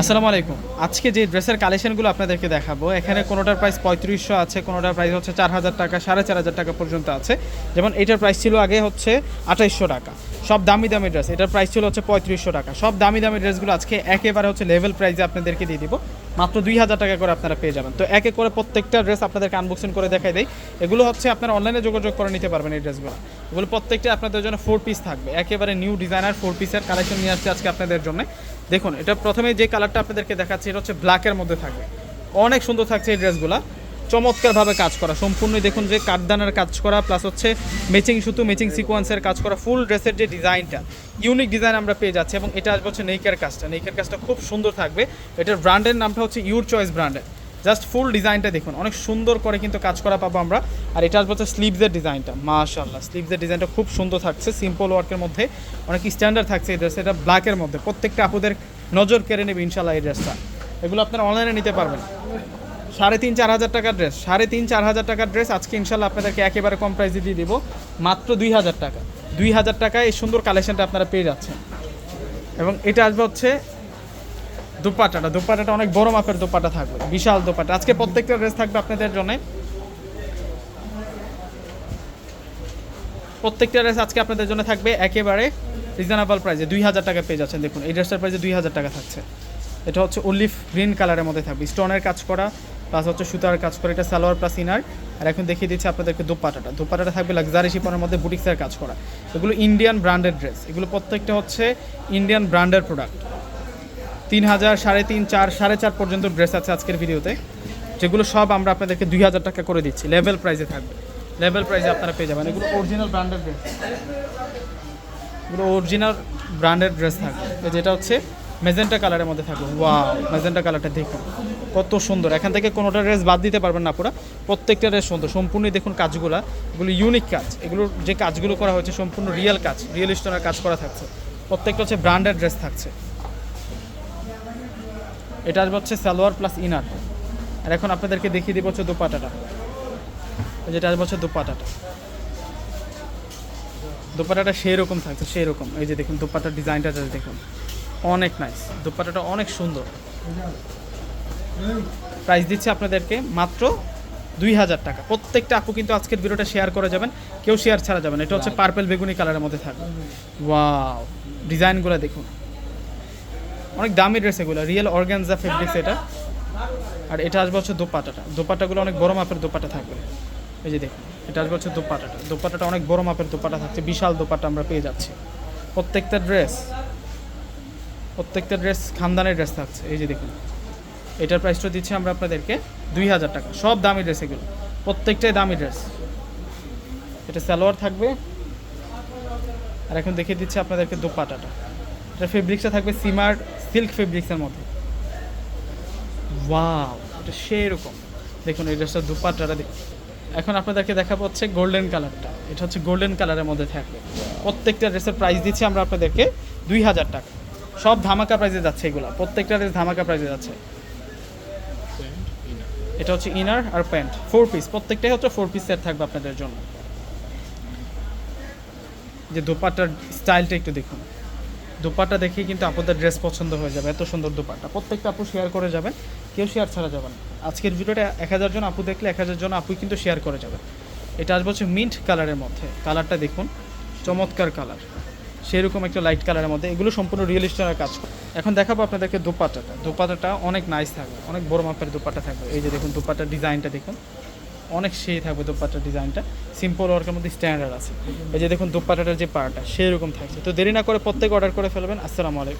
আসসালামু আলাইকুম। আজকে যে ড্রেসের কালেকশনগুলো আপনাদেরকে দেখাবো, এখানে কোনোটার প্রাইস পঁয়ত্রিশশো আছে, কোনোটার প্রাইস হচ্ছে চার হাজার টাকা, সাড়ে চার হাজার টাকা পর্যন্ত আছে। যেমন এটার প্রাইস ছিল আগে হচ্ছে আঠাইশশো টাকা। সব দামি দামি ড্রেস এটার প্রাইস ছিল হচ্ছে পঁয়ত্রিশশো টাকা। সব দামি দামি ড্রেসগুলো আজকে একেবারে হচ্ছে লেভেল প্রাইসে আপনাদেরকে দিয়ে দিব। মাত্র দুই হাজার টাকা করে আপনারা পেয়ে যাবেন। তো একে করে প্রত্যেকটা ড্রেস আপনাদেরকে আনবক্সিং করে দেখাই দেয় এগুলো হচ্ছে আপনারা অনলাইনে যোগাযোগ করে নিতে পারবেন এই ড্রেসগুলো এগুলো প্রত্যেকটা আপনাদের জন্য ফোর পিস থাকবে। একেবারে নিউ ডিজাইনার ফোর পিসের কালেকশন নিয়ে আসছে আজকে আপনাদের জন্য। দেখুন, এটা প্রথমে যে কালারটা আপনাদেরকে দেখাচ্ছি, এটা হচ্ছে ব্ল্যাকের মধ্যে থাকবে। অনেক সুন্দর থাকছে এই ড্রেসগুলো। চমৎকারভাবে কাজ করা। সম্পূর্ণই দেখুন যে কাঠদানের কাজ করা প্লাস হচ্ছে ম্যাচিং সুতো ম্যাচিং সিকোয়েন্সের কাজ করা ফুল ড্রেসের যে ডিজাইনটা ইউনিক ডিজাইন আমরা পেয়ে যাচ্ছি এবং এটা আসবে হচ্ছে নেইকের কাজটা। নেইকের কাজটা খুব সুন্দর থাকবে। এটার ব্র্যান্ডের নামটা হচ্ছে ইউর চয়েস ব্র্যান্ডের জাস্ট ফুল ডিজাইনটা দেখুন। অনেক সুন্দর করে কিন্তু কাজ করা পাবো আমরা। আর এটা আসবে হচ্ছে স্লিভসের ডিজাইনটা মাশাল্লাহ স্লিভসের ডিজাইনটা খুব সুন্দর থাকছে সিম্পল ওয়ার্কের মধ্যে। অনেক স্ট্যান্ডার্ড থাকছে এই ড্রেস এটা ব্ল্যাকের মধ্যে। প্রত্যেকটা আপুদের নজর কেড়ে নেবে ইনশাল্লাহ এই ড্রেসটা এগুলো আপনারা অনলাইনে নিতে পারবেন। সাড়ে তিন, চার হাজার টাকার ড্রেস সাড়ে তিন, চার হাজার টাকার ড্রেস আজকে ইনশাল্লাহ আপনাদেরকে একেবারে কম প্রাইসে দিয়ে দিব। মাত্র দুই হাজার টাকা। দুই হাজার টাকায় এই সুন্দর কালেকশনটা আপনারা পেয়ে যাচ্ছেন। এবং এটা আসবে হচ্ছে দুপাটাটা দুপাটাটা অনেক বড় মাপের দোপাটা থাকবে, বিশাল দোপাটা। আজকে প্রত্যেকটা ড্রেস থাকবে আপনাদের জন্য। প্রত্যেকটা ড্রেস আজকে আপনাদের জন্য থাকবে একেবারে রিজনেবল প্রাইসে দুই হাজার টাকা পেয়ে যাচ্ছেন। দেখুন, এই ড্রেসটার প্রাইসে দুই হাজার টাকা থাকছে। এটা হচ্ছে অলিভ গ্রিন কালারের মধ্যে থাকবে। স্টোনের কাজ করা প্লাস হচ্ছে সুতার কাজ করা। এটা সালোয়ার প্লাস ইনার আর এখন দেখিয়ে দিচ্ছি আপনাদেরকে দোপাটাটা। দোপাটাটা থাকবে লাক্সারি শিপনের মধ্যে বুটিক্সের কাজ করা। এগুলো ইন্ডিয়ান ব্র্যান্ডেড ড্রেস এগুলো প্রত্যেকটা হচ্ছে ইন্ডিয়ান ব্র্যান্ডের প্রোডাক্ট তিন হাজার সাড়ে তিন, চার, সাড়ে চার পর্যন্ত ড্রেস আছে আজকের ভিডিওতে। যেগুলো সব আমরা আপনাদেরকে দুই হাজার টাকা করে দিচ্ছি। লেভেল প্রাইসে থাকবে। লেভেল প্রাইসে আপনারা পেয়ে যাবেন। এগুলো অরিজিনাল ব্র্যান্ডের ড্রেস এগুলো অরিজিনাল ব্র্যান্ডেড ড্রেস থাকবে। যেটা হচ্ছে মেজেন্টা কালারের মধ্যে থাকবে। ওয়াও মেজেন্টা কালারটা দেখুন। কত সুন্দর। এখান থেকে কোনোটা ড্রেস বাদ দিতে পারবেন না পুরো। প্রত্যেকটা ড্রেস সুন্দর। সম্পূর্ণই দেখুন কাজগুলো। এগুলো ইউনিক কাজ। এগুলোর যে কাজগুলো করা হয়েছে সম্পূর্ণ রিয়েল কাজ। রিয়েল স্টোনের কাজ করা থাকছে। প্রত্যেকটা হচ্ছে ব্র্যান্ডেড ড্রেস থাকছে। এটা আসবে হচ্ছে সালোয়ার প্লাস ইনার আর এখন আপনাদেরকে দেখিয়ে দিব হচ্ছে দোপাটাটা। যেটা আসবে হচ্ছে দোপাটাটা। দোপাটাটা সেই রকম থাকছে সেই রকম এই যে দেখুন দোপাটার ডিজাইনটা just দেখুন। অনেক নাইস দোপাটাটা অনেক সুন্দর। প্রাইস দিচ্ছে আপনাদেরকে মাত্র দুই হাজার টাকা। প্রত্যেকটা আপু কিন্তু আজকের ভিডিওটা শেয়ার করে যাবেন। কেউ শেয়ার ছাড়া যাবেন এটা হচ্ছে পার্পেল বেগুনি কালারের মধ্যে থাকবে। ওয়াও ডিজাইনগুলো দেখুন। অনেক দামি ড্রেস এগুলো রিয়েল অর্গানজা ফেব্রিক্স এটা। আর এটা আসবে হচ্ছে দোপাটাটা দোপাটাগুলো অনেক বড় মাপের দোপাটা থাকবে। এই যে দেখুন, এটা আসবে হচ্ছে দোপাটাটা দোপাটাটা অনেক বড় মাপের দোপাটা থাকছে, বিশাল দোপাটা আমরা পেয়ে যাচ্ছি। প্রত্যেকটা ড্রেস প্রত্যেকটা ড্রেস খানদানের ড্রেস থাকছে। এই যে দেখুন, এটার প্রাইসটা দিচ্ছি আমরা আপনাদেরকে দুই হাজার টাকা। সব দামি ড্রেস এগুলো, প্রত্যেকটাই দামি ড্রেস এটা সালোয়ার থাকবে। আর এখন দেখিয়ে দিচ্ছি আপনাদেরকে দোপাটাটা এটা ফেব্রিক্সটা থাকবে সিমার সিল্ক ফেব্রিক্সের মধ্যে। ওয়াও, এটা সেই রকম দেখুন, এই ড্রেসটা দুপাট্টাটা দেখুন। এখন আপনাদেরকে দেখাবো হচ্ছে গোল্ডেন কালারটা এটা হচ্ছে গোল্ডেন কালারের মধ্যে থাকবে। প্রত্যেকটা ড্রেসের প্রাইস দিচ্ছি আমরা আপনাদেরকে দুই হাজার টাকা। সব ধামাকা প্রাইসে যাচ্ছে এগুলো। প্রত্যেকটা ড্রেস ধামাকা প্রাইসে যাচ্ছে। এটা হচ্ছে ইনার আর প্যান্ট ফোর পিস প্রত্যেকটাই হচ্ছে ফোর পিস সেট থাকবে আপনাদের জন্য। যে দোপাট্টার স্টাইলটা একটু দেখুন। দোপাট্টা দেখেই কিন্তু আপনাদের ড্রেস পছন্দ হয়ে যাবে, এত সুন্দর দোপাট্টা। প্রত্যেকটা আপু শেয়ার করে যাবেন, কেউ শেয়ার ছাড়া যাবে না। আজকের ভিডিওটা এক হাজার জন আপু দেখলে এক হাজার জন আপুই কিন্তু শেয়ার করে যাবে। এটা আসবে হচ্ছে মিন্ট কালারের মধ্যে। কালারটা দেখুন, চমৎকার কালার সেরকম একটা লাইট কালারের মধ্যে। এগুলো সম্পূর্ণ রিয়েল স্টোনের কাজ করে। এখন দেখাবো আপনাদেরকে দোপাট্টাটা। দোপাট্টাটা অনেক নাইস থাকবে, অনেক বড় মাপের দোপাট্টা থাকবে। এই যে দেখুন, দোপাট্টার ডিজাইনটা দেখুন। অনেক সেই থাকবে দোপাট্টার ডিজাইনটা। সিম্পল ওয়ার্কের মধ্যে স্ট্যান্ডার্ড আছে। এই যে দেখুন দোপাট্টাটার যে পার্টটা সেরকম থাকছে। তো দেরি না করে প্রত্যেক অর্ডার করে ফেলবেন। আসসালামু আলাইকুম।